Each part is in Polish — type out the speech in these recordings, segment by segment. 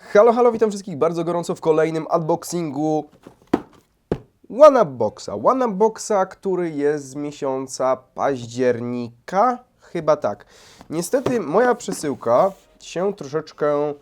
Halo, halo, witam wszystkich bardzo gorąco w kolejnym unboxingu One Up który jest z miesiąca października, chyba tak. Niestety moja przesyłka się troszeczkę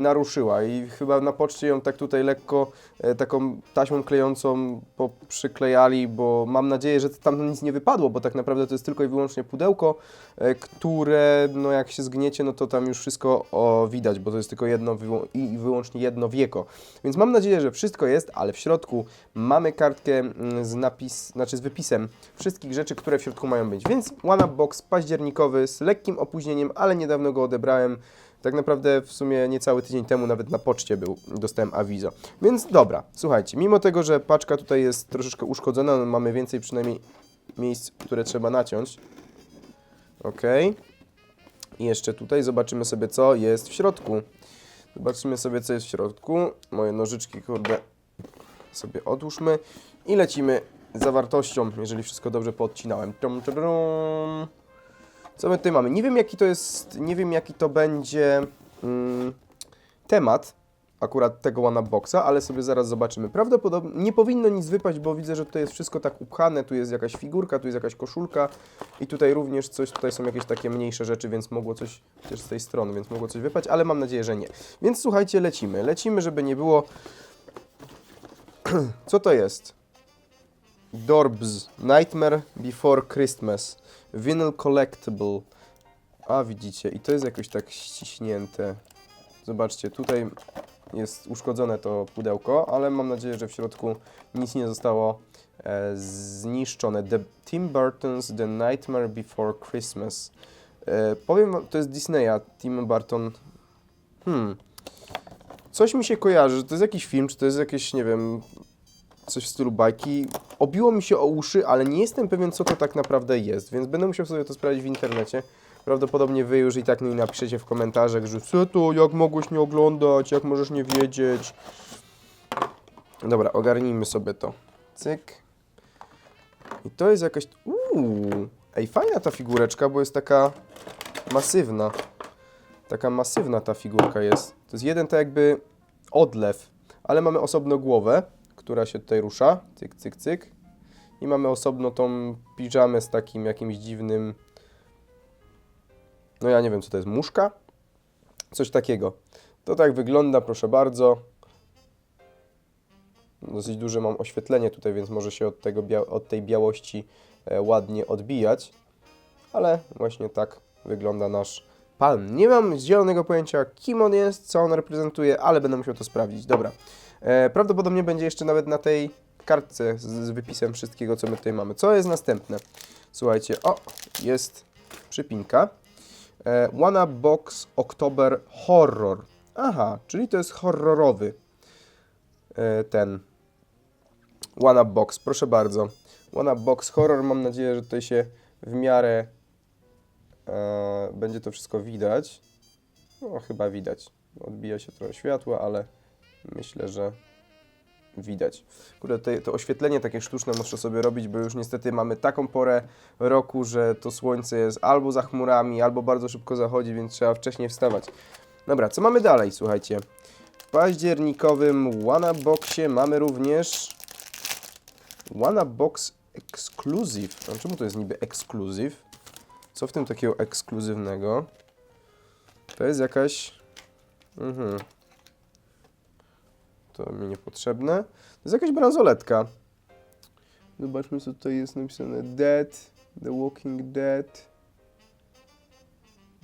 naruszyła i chyba na poczcie ją tak tutaj lekko e, taką taśmą klejącą przyklejali, bo mam nadzieję, że tam nic nie wypadło, bo tak naprawdę to jest tylko i wyłącznie pudełko, e, które no jak się zgniecie, no to tam już wszystko o, widać, bo to jest tylko jedno i wyłącznie jedno wieko. Więc mam nadzieję, że wszystko jest, ale w środku mamy kartkę mm, z napis, znaczy z wypisem wszystkich rzeczy, które w środku mają być. Więc One Box październikowy z lekkim opóźnieniem, ale niedawno go odebrałem. Tak naprawdę w sumie niecały tydzień temu nawet na poczcie był, dostałem awizo. Więc dobra, słuchajcie, mimo tego, że paczka tutaj jest troszeczkę uszkodzona, no mamy więcej przynajmniej miejsc, które trzeba naciąć. Ok. I jeszcze tutaj zobaczymy sobie, co jest w środku. Zobaczymy sobie, co jest w środku. Moje nożyczki, kurde, sobie odłóżmy. I lecimy z zawartością, jeżeli wszystko dobrze podcinałem. Tum, tum, tum. Co my tutaj mamy? Nie wiem, jaki to jest, nie wiem, jaki to będzie mm, temat akurat tego One Boxa, ale sobie zaraz zobaczymy. Prawdopodobnie nie powinno nic wypaść, bo widzę, że tutaj jest wszystko tak upchane, tu jest jakaś figurka, tu jest jakaś koszulka i tutaj również coś, tutaj są jakieś takie mniejsze rzeczy, więc mogło coś, też z tej strony, więc mogło coś wypaść, ale mam nadzieję, że nie. Więc słuchajcie, lecimy. Lecimy, żeby nie było... Co to jest? Dorbs, Nightmare Before Christmas, Vinyl Collectible. A widzicie, i to jest jakoś tak ściśnięte. Zobaczcie, tutaj jest uszkodzone to pudełko, ale mam nadzieję, że w środku nic nie zostało e, zniszczone. The Tim Burton's The Nightmare Before Christmas. E, powiem wam, to jest Disneya, Tim Burton. Hmm. Coś mi się kojarzy, to jest jakiś film, czy to jest jakieś, nie wiem, coś w stylu bajki. Obiło mi się o uszy, ale nie jestem pewien, co to tak naprawdę jest, więc będę musiał sobie to sprawdzić w internecie. Prawdopodobnie wy już i tak mi napiszecie w komentarzach, że co to, jak mogłeś nie oglądać, jak możesz nie wiedzieć. Dobra, ogarnijmy sobie to. Cyk. I to jest jakaś... Uuu, ej, fajna ta figureczka, bo jest taka masywna. Taka masywna ta figurka jest. To jest jeden tak jakby odlew, ale mamy osobno głowę, która się tutaj rusza. Cyk, cyk, cyk. I mamy osobno tą piżamę z takim jakimś dziwnym... No ja nie wiem, co to jest, muszka? Coś takiego. To tak wygląda, proszę bardzo. Dosyć duże mam oświetlenie tutaj, więc może się od, tego od tej białości e, ładnie odbijać. Ale właśnie tak wygląda nasz pan. Nie mam zielonego pojęcia, kim on jest, co on reprezentuje, ale będę musiał to sprawdzić. Dobra. E, prawdopodobnie będzie jeszcze nawet na tej kartce z, wypisem wszystkiego, co my tutaj mamy. Co jest następne? Słuchajcie, o, jest przypinka. One Box October Horror. Aha, czyli to jest horrorowy e, ten One Box. Proszę bardzo. One Box Horror. Mam nadzieję, że tutaj się w miarę e, będzie to wszystko widać. No, chyba widać. Odbija się trochę światła, ale myślę, że widać. Kurde, te, to oświetlenie takie sztuczne muszę sobie robić, bo już niestety mamy taką porę roku, że to słońce jest albo za chmurami, albo bardzo szybko zachodzi, więc trzeba wcześniej wstawać. Dobra, co mamy dalej, słuchajcie? W październikowym One Boxie mamy również One Box Exclusive. A czemu to jest niby Exclusive? Co w tym takiego ekskluzywnego? To jest jakaś... Mhm. To mi niepotrzebne. To jest jakaś bransoletka. Zobaczmy, co tutaj jest napisane. Dead, The Walking Dead.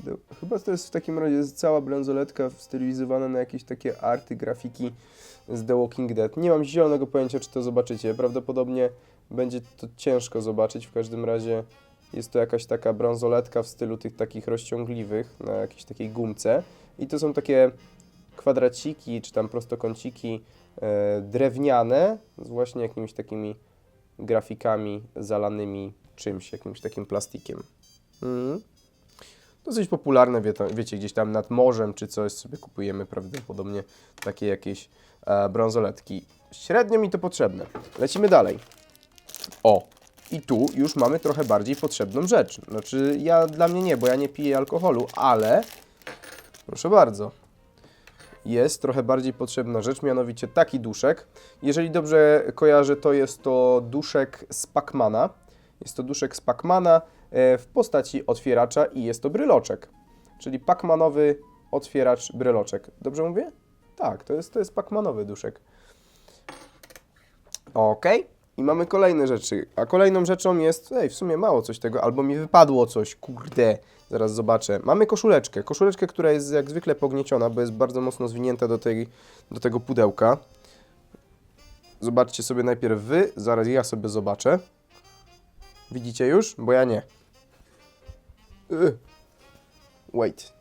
The, chyba to jest w takim razie cała bransoletka stylizowana na jakieś takie arty, grafiki z The Walking Dead. Nie mam zielonego pojęcia, czy to zobaczycie. Prawdopodobnie będzie to ciężko zobaczyć. W każdym razie jest to jakaś taka bransoletka w stylu tych takich rozciągliwych na jakiejś takiej gumce. I to są takie kwadraciki, czy tam prostokąciki e, drewniane z właśnie jakimiś takimi grafikami zalanymi czymś, jakimś takim plastikiem. Mhm. Dosyć popularne, wie, wiecie, gdzieś tam nad morzem czy coś sobie kupujemy prawdopodobnie takie jakieś e, bransoletki. Średnio mi to potrzebne. Lecimy dalej. O, i tu już mamy trochę bardziej potrzebną rzecz. Znaczy, ja dla mnie nie, bo ja nie piję alkoholu, ale proszę bardzo. Jest trochę bardziej potrzebna rzecz, mianowicie taki duszek. Jeżeli dobrze kojarzę, to jest to duszek z Pacmana. Jest to duszek z Pacmana e, w postaci otwieracza i jest to bryloczek. Czyli Pacmanowy otwieracz bryloczek. Dobrze mówię? Tak, to jest, to jest Pacmanowy duszek. Ok. I mamy kolejne rzeczy. A kolejną rzeczą jest, ej, w sumie mało coś tego, albo mi wypadło coś, kurde, zaraz zobaczę. Mamy koszuleczkę. Koszuleczkę, która jest jak zwykle pognieciona, bo jest bardzo mocno zwinięta do, tej, do tego pudełka. Zobaczcie sobie najpierw wy, zaraz ja sobie zobaczę. Widzicie już? Bo ja nie. Y. Wait.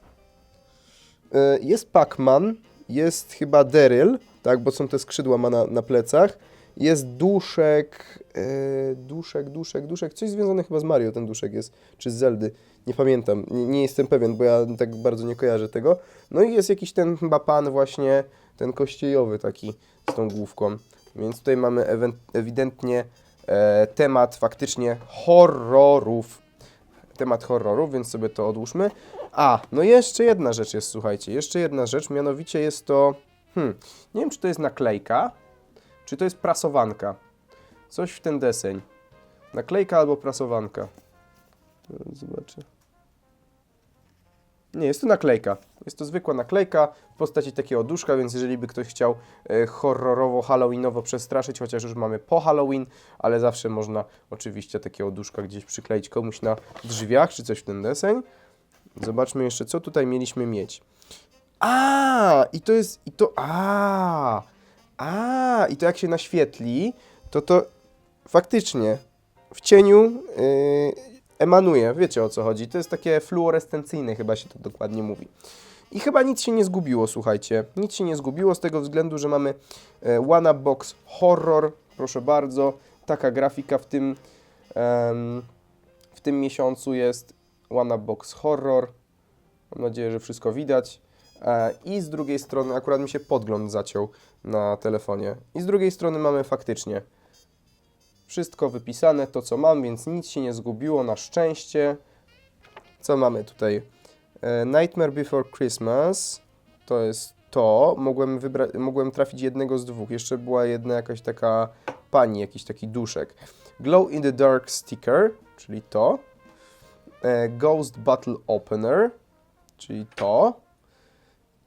Y, Jest Pac-Man, jest chyba Daryl, tak, bo są te skrzydła ma na, na plecach. Jest duszek, e, duszek, duszek, duszek, coś związane chyba z Mario ten duszek jest, czy z Zeldy, nie pamiętam, nie, nie jestem pewien, bo ja tak bardzo nie kojarzę tego. No i jest jakiś ten chyba pan właśnie, ten kościejowy taki z tą główką, więc tutaj mamy ewidentnie e, temat faktycznie horrorów. Temat horrorów, więc sobie to odłóżmy. A, no jeszcze jedna rzecz jest, słuchajcie, jeszcze jedna rzecz, mianowicie jest to, hmm, nie wiem czy to jest naklejka, czy to jest prasowanka? Coś w ten deseń. Naklejka albo prasowanka. Zobaczę. Nie, jest to naklejka. Jest to zwykła naklejka w postaci takiego duszka, więc jeżeli by ktoś chciał e, horrorowo, halloweenowo przestraszyć, chociaż już mamy po Halloween, ale zawsze można oczywiście takiego duszka gdzieś przykleić komuś na drzwiach, czy coś w ten deseń. Zobaczmy jeszcze, co tutaj mieliśmy mieć. A, i to jest, i to, a, a, i to jak się naświetli, to to faktycznie w cieniu yy, emanuje. Wiecie o co chodzi. To jest takie fluorescencyjne, chyba się to dokładnie mówi. I chyba nic się nie zgubiło, słuchajcie. Nic się nie zgubiło z tego względu, że mamy e, One Box Horror. Proszę bardzo, taka grafika w tym, w tym miesiącu jest One Box Horror. Mam nadzieję, że wszystko widać. E, I z drugiej strony, akurat mi się podgląd zaciął na telefonie. I z drugiej strony mamy faktycznie wszystko wypisane, to co mam, więc nic się nie zgubiło, na szczęście. Co mamy tutaj? E, Nightmare Before Christmas, to jest to. Mogłem, mogłem trafić jednego z dwóch. Jeszcze była jedna jakaś taka pani, jakiś taki duszek. Glow in the Dark Sticker, czyli to. E, Ghost Battle Opener, czyli to.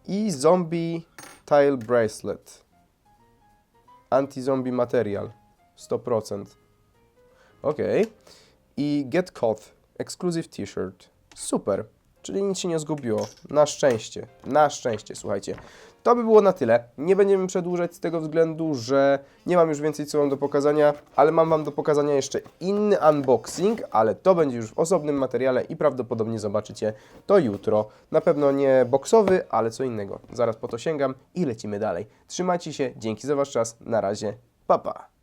I Zombie Tile Bracelet. Anti-zombie material. 100%. Ok. I Get Caught. Exclusive T-shirt. Super. Czyli nic się nie zgubiło. Na szczęście. Na szczęście, słuchajcie. To by było na tyle. Nie będziemy przedłużać z tego względu, że nie mam już więcej co mam do pokazania, ale mam Wam do pokazania jeszcze inny unboxing, ale to będzie już w osobnym materiale i prawdopodobnie zobaczycie to jutro. Na pewno nie boxowy, ale co innego. Zaraz po to sięgam i lecimy dalej. Trzymajcie się, dzięki za Wasz czas. Na razie, pa pa.